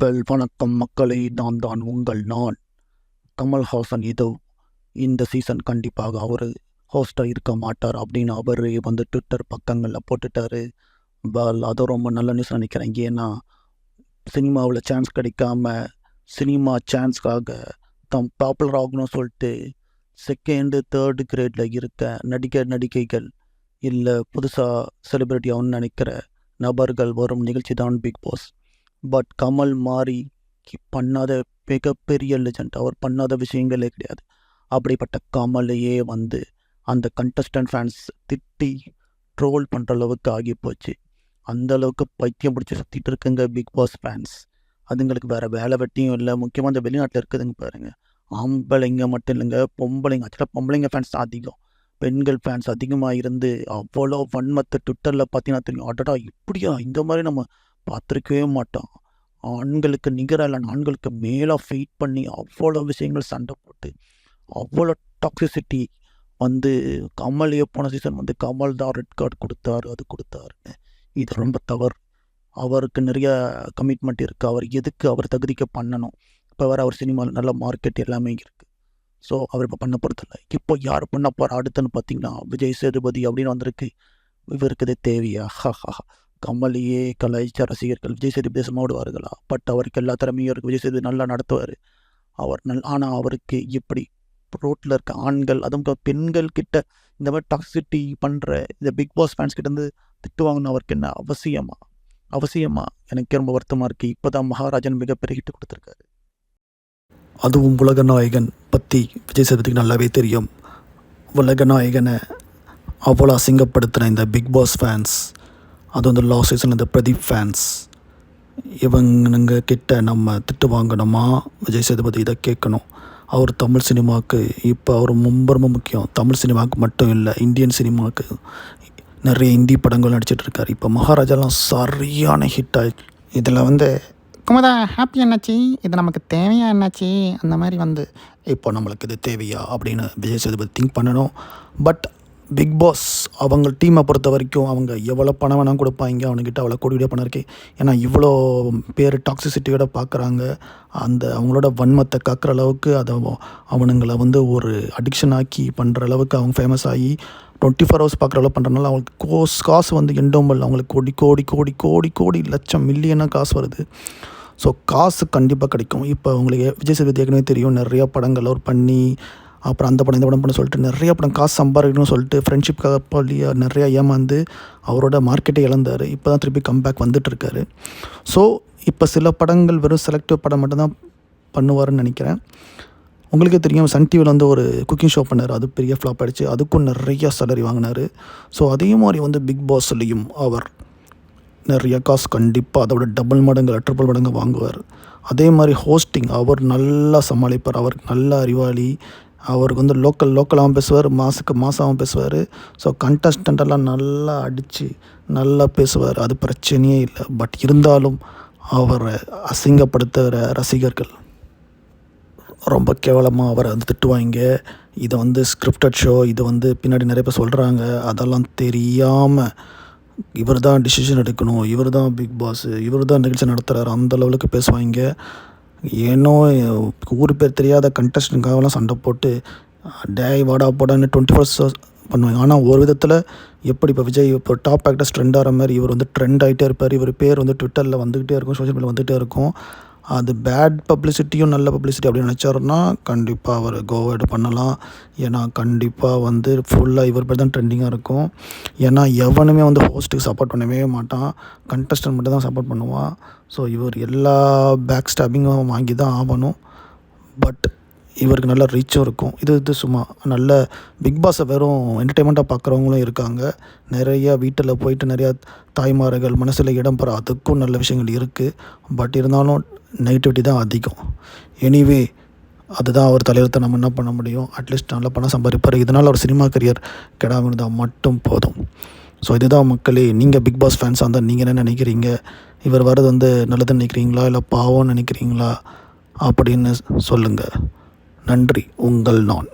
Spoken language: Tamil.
வெல் வணக்கம் மக்களே நான் தான் உங்கள் நான். கமல்ஹாசன் இதோ இந்த சீசன் கண்டிப்பாக அவர் ஹோஸ்டாக இருக்க மாட்டார் அப்படின்னு அவரே வந்து ட்விட்டர் பக்கங்களில் போட்டுட்டாரு. வெல் அது ரொம்ப நல்ல நியூஸ் நினைக்கிறேன். ஏன்னா சினிமாவில் சான்ஸ் கிடைக்காம சினிமா சான்ஸ்க்காக தம் பாப்புலர் ஆகணும்னு சொல்லிட்டு செகண்டு தேர்டு கிரேடில் இருக்க நடிகை நடிகைகள் இல்லை புதுசாக செலிப்ரிட்டி ஆகணும்னு நினைக்கிற நபர்கள் வரும் நிகழ்ச்சி தான் பிக் பாஸ் பட் கமல் மாறி பண்ணாத மிகப்பெரிய லெஜண்ட் அவர் பண்ணாத விஷயங்களே கிடையாது. அப்படிப்பட்ட கமலையே வந்து அந்த கண்டஸ்டன்ட் ஃபேன்ஸ் திட்டி ட்ரோல் பண்ணுற அளவுக்கு ஆகி போச்சு அந்த அளவுக்கு பைத்தியம் பிடிச்சி சுற்றிட்டு இருக்குங்க பிக் பாஸ் ஃபேன்ஸ் அதுங்களுக்கு வேறு வேலை வெட்டியும் இல்லை. முக்கியமாக இந்த வெளிநாட்டில் இருக்குதுங்க பாருங்க. ஆம்பளைங்க மட்டும் இல்லைங்க. பொம்பளைங்க ஆக்சுவலாக பொம்பளைங்க ஃபேன்ஸ் அதிகம். பெண்கள் ஃபேன்ஸ் அதிகமாக இருந்து அவ்வளோ வன்மத்தை ட்விட்டரில் பார்த்தீங்கன்னா தெரியும். அடடா இப்படியா? இந்த மாதிரி நம்ம பார்த்துருக்கவே மாட்டோம் ஆண்களுக்கு நிகராக இல்லை ஆண்களுக்கு மேலே ஃபீட் பண்ணி அவ்வளோ விஷயங்கள் சண்டை போட்டு அவ்வளோ டாக்ஸிசிட்டி வந்து கமலையே போன சீசன் வந்து கமல் தான் ரெட் கார்டு கொடுத்தாரு அது கொடுத்தாருன்னு. இது ரொம்ப தவறு. அவருக்கு நிறைய கமிட்மெண்ட் இருக்குது அவர் எதுக்கு அவர் தகுதிக்க பண்ணணும்? இப்போ வேறு அவர் சினிமாவில் நல்ல மார்க்கெட் எல்லாமே இருக்குது ஸோ அவர் இப்போ பண்ண போகிறதில்ல இப்போ யார் பண்ண போகிற அடுத்துன்னு பார்த்தீங்கன்னா விஜய் சேதுபதி அப்படின்னு வந்திருக்கு. இவருக்கு இது தேவையா? ஹா ஹா கமலையே கலாய்ச்ச ரசிகர்கள் விஜய் சேதுபதி பேசமாக விடுவார்களா பட் அவருக்கு எல்லா திறமையும் இருக்குது விஜய் சேதுபதி நல்லா நடத்துவார். அவர் நல் ஆனால் அவருக்கு இப்படி ரோட்டில் இருக்க ஆண்கள் அதுவும் பெண்கள் கிட்ட இந்த மாதிரி டாக்ஸிட்டி பண்ணுற இந்த பிக் பாஸ் ஃபேன்ஸ் கிட்டேருந்து திட்டு வாங்கணும் அவருக்கு என்ன அவசியமா? அவசியமா? எனக்கு ரொம்ப வருத்தமாக இருக்குது இப்போ தான் மகாராஜன் மிகப்பெரிய ஹிட் கொடுத்துருக்காரு. அதுவும் உலக நாயகன் பற்றி விஜய் சேதுபதிக்கு நல்லாவே தெரியும். உலக நாயகனை அவ்வளோ அசிங்கப்படுத்தின இந்த பிக் பாஸ் ஃபேன்ஸ் அது வந்து லாஸ்ட் சீசன் இந்த பிரதீப் ஃபேன்ஸ் இவங்க கிட்ட நம்ம திட்டு வாங்கணுமா? விஜய் சேதுபதி இதை கேட்கணும். அவர் தமிழ் சினிமாவுக்கு இப்போ அவர் ரொம்ப ரொம்ப முக்கியம். தமிழ் சினிமாவுக்கு மட்டும் இல்லை இந்தியன் சினிமாவுக்கு நிறைய இந்தி படங்கள் நடிச்சிட்டு இருக்காரு. இப்போ மகாராஜாலாம் சரியான ஹிட் ஆயிடுச்சு இதில் வந்து குமுதா ஹாப்பி என்னாச்சு? இது நமக்கு தேவையா என்னாச்சு? அந்த மாதிரி வந்து இப்போ நம்மளுக்கு இது தேவையா? அப்படின்னு விஜய் சேதுபதி திங்க் பண்ணணும். பட் பிக் பாஸ் அவங்க டீமை பொறுத்த வரைக்கும் அவங்க எவ்வளோ பணம் வேணால் கொடுப்பாங்க அவனுக்கிட்ட அவ்வளோ கோடி பணம் இருக்குது ஏன்னா இவ்வளோ பேர் டாக்ஸிசிட்டியோட பார்க்குறாங்க அந்த அவங்களோட வன்மத்தை காக்கிற அளவுக்கு அதை அவனுங்களை வந்து ஒரு அடிக்ஷன் ஆக்கி பண்ணுற அளவுக்கு அவங்க ஃபேமஸ் ஆகி டுவெண்ட்டி ஃபோர் ஹவர்ஸ் பார்க்குற அளவு பண்ணுறதுனால அவங்களுக்கு கோஸ் காசு வந்து எண்டோம்பல் அவங்களுக்கு கோடி கோடி கோடி கோடி கோடி லட்சம் மில்லியனாக காசு வருது. ஸோ காசு கண்டிப்பாக கிடைக்கும். இப்போ உங்களுக்கு விஜய் சேதுபதி ஏற்கனவே தெரியும் நிறைய படங்கள் அவர் பண்ணி அப்புறம் அந்த படம் இந்த படம் பண்ண சொல்லிட்டு நிறைய படம் காசு சம்பாதிக்கணும்னு சொல்லிட்டு ஃப்ரெண்ட்ஷிப்காக பள்ளி நிறையா ஏமாந்து அவரோட மார்க்கெட்டை இழந்தார். இப்போ தான் திருப்பி கம்பேக் வந்துட்டுருக்காரு. ஸோ இப்போ சில படங்கள் வெறும் செலக்டிவ் படம் மட்டும்தான் பண்ணுவாருன்னு நினைக்கிறேன். உங்களுக்கே தெரியும் சன் டிவியில் வந்து ஒரு குக்கிங் ஷோ பண்ணார். அது பெரிய ஃப்ளாப் ஆகிடுச்சு அதுக்கும் நிறையா சேலரி வாங்கினார். ஸோ அதே மாதிரி வந்து பிக் பாஸ்லேயும் அவர் நிறைய காசு கண்டிப்பாக அதோட டபுள் மடங்கு ட்ரிபிள் மடங்கு வாங்குவார். அதே மாதிரி ஹோஸ்டிங் அவர் நல்லா சமாளிப்பார். அவருக்கு நல்ல அறிவாளி. அவருக்கு வந்து லோக்கல் லோக்கலாகவும் பேசுவார் மாசுக்கு மாசாகவும் பேசுவார். ஸோ கண்டஸ்டண்ட்டெல்லாம் நல்லா அடித்து நல்லா பேசுவார். அது பிரச்சனையே இல்லை. பட் இருந்தாலும் அவரை அசிங்கப்படுத்துகிற ரசிகர்கள் ரொம்ப கேவலமாக அவரை வந்து திட்டுவாங்க. இதை வந்து ஸ்கிரிப்டட் ஷோ இது வந்து பின்னாடி நிறைய பேர் சொல்கிறாங்க அதெல்லாம் தெரியாமல் இவர் தான் டிசிஷன் எடுக்கணும். இவர் தான் பிக் பாஸு இவர் தான் நிகழ்ச்சி நடத்துகிறார் அந்த லெவலுக்கு பேசுவாங்க. ஏனோ ஊர் பேர் தெரியாத கண்டஸ்டன்ட்காகலாம் சண்டை போட்டு டேய் வாடா போடான்னு டுவெண்ட்டி ஃபோர் பண்ணுவாங்க ஆனால் ஒரு விதத்தில் எப்படி இப்போ விஜய் இப்போ டாப் ஆக்டர்ஸ் ட்ரெண்ட் ஆகிற மாதிரி இவர் வந்து ட்ரெண்ட் ஆகிட்டே இருப்பார் இவர் பேர் வந்து ட்விட்டரில் வந்துக்கிட்டே இருக்கும் சோஷியல் மீடியா வந்துகிட்டே இருக்கும் அது பேட் பப்ளிசிட்டியும் நல்ல பப்ளிசிட்டி அப்படின்னு நினச்சாருன்னா கண்டிப்பாக அவர் கோவேடு பண்ணலாம். ஏன்னா கண்டிப்பாக வந்து ஃபுல்லாக இவர் பேர் தான் ட்ரெண்டிங்காக இருக்கும். ஏன்னா எவனுமே வந்து ஹோஸ்ட்டுக்கு சப்போர்ட் பண்ணவே மாட்டான். கண்டஸ்டன்ட் மட்டும் தான் சப்போர்ட் பண்ணுவான். ஸோ இவர் எல்லா பேக் ஸ்டாப்பிங்கும் வாங்கி தான் ஆகணும். பட் இவருக்கு நல்ல ரீச்சும் இருக்கும். இது இது சும்மா நல்ல பிக் பாஸை வெறும் என்டர்டெயின்மெண்ட்டாக பார்க்குறவங்களும் இருக்காங்க. நிறைய வீட்டில் போயிட்டு நிறையா தாய்மார்கள் மனசில் இடம் பெற அதுக்கும் நல்ல விஷயங்கள் இருக்குது பட் இருந்தாலும் நெகட்டிவிட்டி தான் அதிகம். எனிவே அதுதான் அவர் தலைவரத்தை நம்ம என்ன பண்ண முடியும்? அட்லீஸ்ட் நல்ல பணம் சம்பாதிப்பார். இதனால் அவர் சினிமா கரியர் கெடாமல் இருந்தால் மட்டும் போதும். ஸோ இதுதான் மக்களே நீங்கள் பிக் பாஸ் ஃபேன்ஸாக இருந்தால் நீங்கள் என்ன நினைக்கிறீங்க? இவர் வர்றது வந்து நல்லதுன்னு நினைக்கிறீங்களா? இல்லை பாவம்னு நினைக்கிறீங்களா? அப்படின்னு சொல்லுங்கள் நன்றி. உங்கள் நான்.